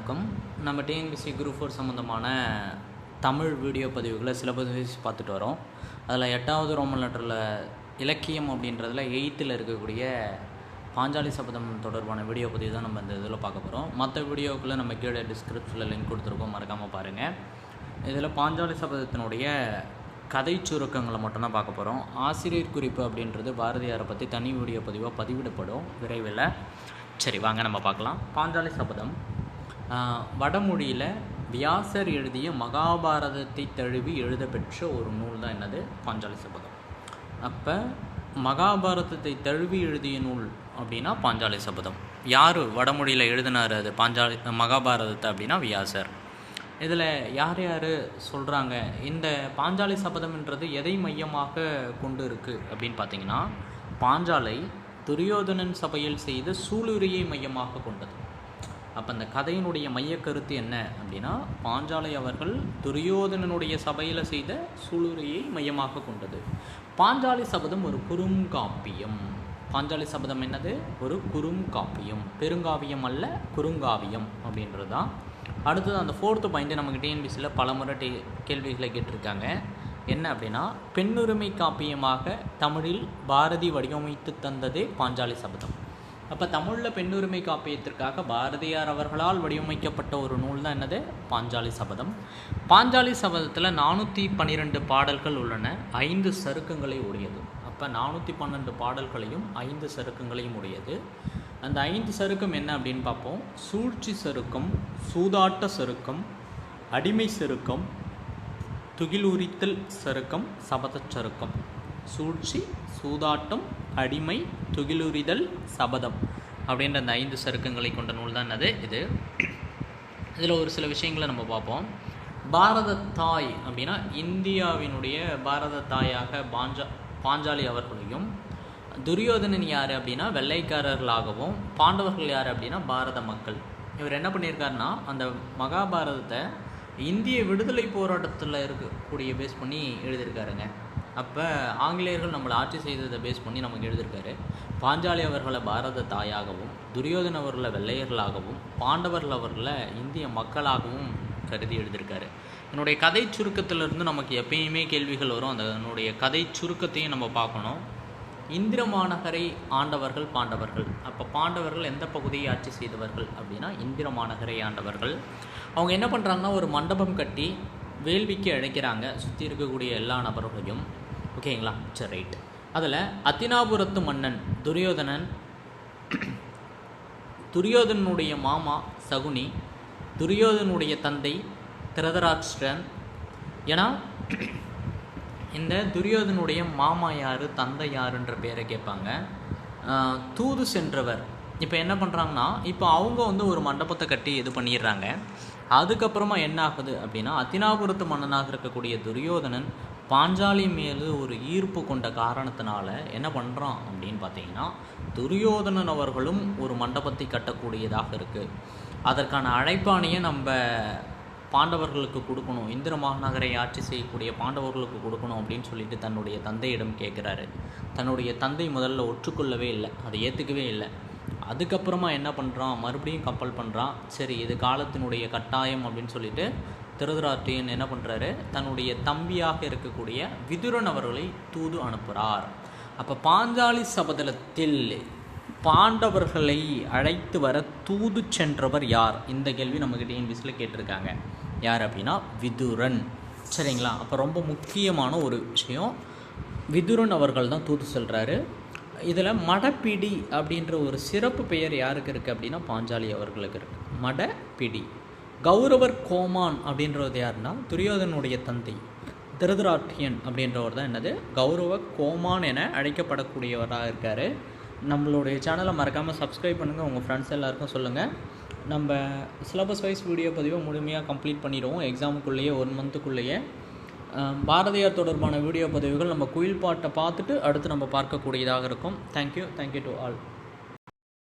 வணக்கம். நம்ம TNPSC group four சம்மந்தமான தமிழ் வீடியோ பதிவுகளை சிலபஸ் வைஸ் பார்த்துட்டு வரோம். அதில் எட்டாவது ரோமன் லெட்டரில் இலக்கியம் அப்படின்றதில் எயித்தில் இருக்கக்கூடிய பாஞ்சாலி சபதம் தொடர்பான வீடியோ பதிவு தான் நம்ம இந்த இதில் பார்க்க போகிறோம் மற்ற வீடியோக்குள்ளே நம்ம கீழே டிஸ்கிரிப்ஷனில் லிங்க் கொடுத்துருக்கோம். மறக்காமல் பாருங்கள் இதில் பாஞ்சாலி சபதத்தினுடைய கதை சுருக்கங்களை மட்டும்தான் பார்க்க போகிறோம் ஆசிரியர் குறிப்பு அப்படின்றது பாரதியாரை பற்றி தனி வீடியோ பதிவாக பதிவிடப்படும் விரைவில். சரி வாங்க நம்ம பார்க்கலாம். பாஞ்சாலி சபதம். வடமொழியில் வியாசர் எழுதிய மகாபாரதத்தை தழுவி எழுதப்பெற்ற ஒரு நூல் தான் என்னது? பாஞ்சாலி சபதம். அப்போ மகாபாரதத்தை தழுவி எழுதிய நூல் அப்படின்னா பாஞ்சாலி சபதம். யார் வடமொழியில் எழுதினார் அது? பாஞ்சாலி மகாபாரதத்தை அப்படின்னா வியாசர். இதில் யார் யார் சொல்கிறாங்க இந்த பாஞ்சாலி சபதம்ன்றது எதை மையமாக கொண்டு இருக்குது அப்படின்னு பார்த்தீங்கன்னா பாஞ்சாலை துரியோதனன் சபையில் செய்த சூளுரையை மையமாக கொண்டது. அப்போ அந்த கதையினுடைய மையக் கருத்து என்ன அப்படின்னா பாஞ்சாலை அவர்கள் துரியோதனனுடைய சபையில் செய்த சூளுரையை மையமாக கொண்டது. பாஞ்சாலி சபதம் ஒரு குறுங்காப்பியம். பாஞ்சாலி சபதம் என்னது? ஒரு குறுங்காப்பியம். பெருங்காவியம் அல்ல குறுங்காவியம் அப்படின்றது தான் அடுத்தது அந்த ஃபோர்த்து பாயிண்ட்டு நமக்கு டிஎன்பிசியில் பல முறை டே கேள்விகளை கேட்டிருக்காங்க. என்ன அப்படின்னா பெண்ணுரிமை காப்பியமாக தமிழில் பாரதி வடிவமைத்து தந்ததே பாஞ்சாலி சபதம். அப்போ தமிழில் பெண்ணுரிமை காப்பியத்திற்காக பாரதியார் அவர்களால் வடிவமைக்கப்பட்ட ஒரு நூல் தான் என்னது? பாஞ்சாலி சபதம். பாஞ்சாலி சபதத்தில் நானூற்றி பன்னிரெண்டு பாடல்கள் உள்ளன. ஐந்து சருக்கங்களை உடையது. அப்போ நானூற்றி பன்னெண்டு பாடல்களையும் ஐந்து சருக்கங்களையும் உடையது. அந்த ஐந்து சருக்கம் என்ன அப்படின்னு பார்ப்போம். சூழ்ச்சி சருக்கம் சூதாட்ட சருக்கம் அடிமை சருக்கம் துகிலுரித்தல் சருக்கம் சபதச் சருக்கம். சூழ்ச்சி சூதாட்டம் அடிமை துகிலுரிதல் சபதம் அப்படின்ற அந்த ஐந்து சருக்கங்களை கொண்ட நூல் தான் அது. இது இதில் ஒரு சில விஷயங்களை நம்ம பார்ப்போம். பாரத தாய் அப்படின்னா இந்தியாவினுடைய பாரத தாயாக பாஞ்சா பாஞ்சாலி அவர்களையும் துரியோதனன் யார் அப்படின்னா வெள்ளைக்காரர்களாகவும் பாண்டவர்கள் யார் அப்படின்னா பாரத மக்கள். இவர் என்ன பண்ணியிருக்காருன்னா அந்த மகாபாரதத்தை இந்திய விடுதலை போராட்டத்தில் இருக்கக்கூடிய பேஸ் பண்ணி எழுதியிருக்காருங்க. அப்போ ஆங்கிலேயர்கள் நம்மளை ஆட்சி செய்ததை பேஸ் பண்ணி நமக்கு எழுதியிருக்காரு. பாஞ்சாலி அவர்களை பாரத தாயாகவும் துரியோதன அவர்களை வெள்ளையர்களாகவும் பாண்டவர்கள் அவர்களை இந்திய மக்களாகவும் கருதி எழுதியிருக்காரு. என்னுடைய கதை சுருக்கத்திலிருந்து நமக்கு எப்பயுமே கேள்விகள் வரும். அந்த என்னுடைய கதை சுருக்கத்தையும் நம்ம பார்க்கணும். இந்திர மாநகரை ஆண்டவர்கள் பாண்டவர்கள். அப்போ பாண்டவர்கள் எந்த பகுதியை ஆட்சி செய்தவர்கள் அப்படின்னா இந்திர மாநகரை ஆண்டவர்கள். அவங்க என்ன பண்ணுறாங்கன்னா ஒரு மண்டபம் கட்டி வேள்விக்கு அழைக்கிறாங்க. சுற்றி இருக்கக்கூடிய எல்லா நபர்களையும். ஓகேங்களா? சரி ரைட் அதில் அத்தினாபுரத்து மன்னன் துரியோதனன் துரியோதனனுடைய மாமா சகுனி துரியோதனுடைய தந்தை திருதராஷ்டிரன். ஏன்னா இந்த துரியோதனுடைய மாமா யார் தந்தை யாருன்ற பேரை கேட்பாங்க. தூது சென்றவர். இப்போ என்ன பண்ணுறாங்கன்னா இப்போ அவங்க வந்து ஒரு மண்டபத்தை கட்டி இது பண்ணிடுறாங்க. அதுக்கப்புறமா என்ன ஆகுது அப்படின்னா அத்தினாபுரத்து மன்னனாக இருக்கக்கூடிய துரியோதனன் பாஞ்சாலி மேலு ஒரு ஈர்ப்பு கொண்ட காரணத்தினால என்ன பண்ணுறான் அப்படின்னு பார்த்தீங்கன்னா துரியோதனன் அவர்களும் ஒரு மண்டபத்தை கட்டக்கூடியதாக இருக்குது அதற்கான அழைப்பாணையை நம்ம பாண்டவர்களுக்கு கொடுக்கணும். இந்திர மாநகரை ஆட்சி செய்யக்கூடிய பாண்டவர்களுக்கு கொடுக்கணும் அப்படின்னு சொல்லிட்டு தன்னுடைய தந்தையிடம் கேட்குறாரு. தன்னுடைய தந்தை முதல்ல ஒற்றுக்கொள்ளவே இல்லை. அதை ஏற்றுக்கவே இல்லை. அதுக்கப்புறமா என்ன பண்ணுறான் மறுபடியும் கப்பல் பண்ணுறான் சரி இது காலத்தினுடைய கட்டாயம் அப்படின்னு சொல்லிட்டு திருதராட்டியன் என்ன பண்ணுறாரு தன்னுடைய தம்பியாக இருக்கக்கூடிய விதுரன் அவர்களை தூது அனுப்புகிறார் அப்போ பாஞ்சாலி சபதலத்தில் பாண்டவர்களை அழைத்து வர தூது சென்றவர் யார்? இந்த கேள்வி நமக்கு டிஎன்பிசியில் கேட்டிருக்காங்க. யார் அப்படின்னா? விதுரன். சரிங்களா? அப்போ ரொம்ப முக்கியமான ஒரு விஷயம். விதுரன் அவர்கள் தான் தூது செல்கிறாரு இதில் மடப்பிடி அப்படின்ற ஒரு சிறப்பு பெயர் யாருக்கு இருக்குது அப்படின்னா பாஞ்சாலி அவர்களுக்கு இருக்குது மடப்பிடி. கௌரவர் கோமான் அப்படின்றது யாருன்னா துரியோதனுடைய தந்தை திருதராட்டியன் அப்படின்றவர் தான் என்னது? கௌரவ கோமான் என அழைக்கப்படக்கூடியவராக இருக்கார். நம்மளுடைய சேனலை மறக்காமல் சப்ஸ்கிரைப் பண்ணுங்கள் உங்கள் ஃப்ரெண்ட்ஸ் எல்லாருக்கும் சொல்லுங்கள் நம்ம சிலபஸ் வைஸ் வீடியோ பதிவை முழுமையாக கம்ப்ளீட் பண்ணிடுவோம். எக்ஸாமுக்குள்ளேயே ஒன் மந்த்துக்குள்ளேயே பாரதியார் தொடர்பான வீடியோ பதிவுகள் நம்ம குயில் பாட்டை பார்த்துட்டு அடுத்து நம்ம பார்க்கக்கூடியதாக இருக்கும். Thank you thank you to all